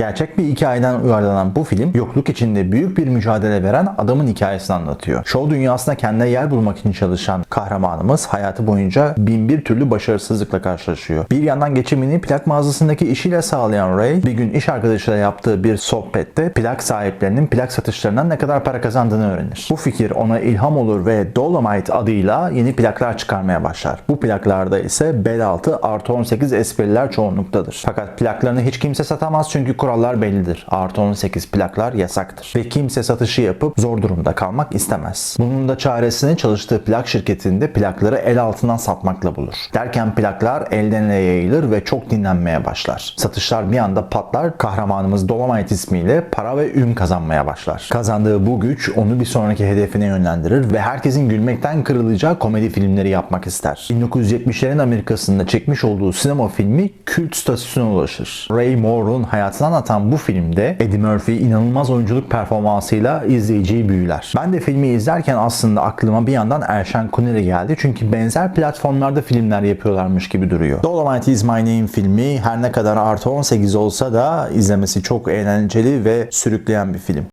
Gerçek bir hikayeden uyarlanan bu film yokluk içinde büyük bir mücadele veren adamın hikayesini anlatıyor. Show dünyasında kendine yer bulmak için çalışan kahramanımız hayatı boyunca bin bir türlü başarısızlıkla karşılaşıyor. Bir yandan geçimini plak mağazasındaki işiyle sağlayan Ray bir gün iş arkadaşıyla yaptığı bir sohbette plak sahiplerinin plak satışlarından ne kadar para kazandığını öğrenir. Bu fikir ona ilham olur ve Dolomite adıyla yeni plaklar çıkarmaya başlar. Bu plaklarda ise bel altı artı 18 espriler çoğunluktadır. Fakat plaklarını hiç kimse satamaz çünkü kurallar bellidir. Artı 18 plaklar yasaktır. Ve kimse satışı yapıp zor durumda kalmak istemez. Bunun da çaresini çalıştığı plak şirketinde plakları el altından satmakla bulur. Derken plaklar elden ele yayılır ve çok dinlenmeye başlar. Satışlar bir anda patlar. Kahramanımız Dolomite ismiyle para ve ün kazanmaya başlar. Kazandığı bu güç onu bir sonraki hedefine yönlendirir ve herkesin gülmekten kırılacağı komedi filmleri yapmak ister. 1970'lerin Amerika'sında çekmiş olduğu sinema filmi kült statüsüne ulaşır. Ray Moore'un hayatını anlatan bu filmde Eddie Murphy inanılmaz oyunculuk performansıyla izleyiciyi büyüler. Ben de filmi izlerken aslında aklıma bir yandan Erşen Kuneri geldi çünkü benzer platformlarda filmler yapıyorlarmış gibi duruyor. Dolomite is My Name filmi her ne kadar artı 18 olsa da izlemesi çok eğlenceli ve sürükleyen bir film.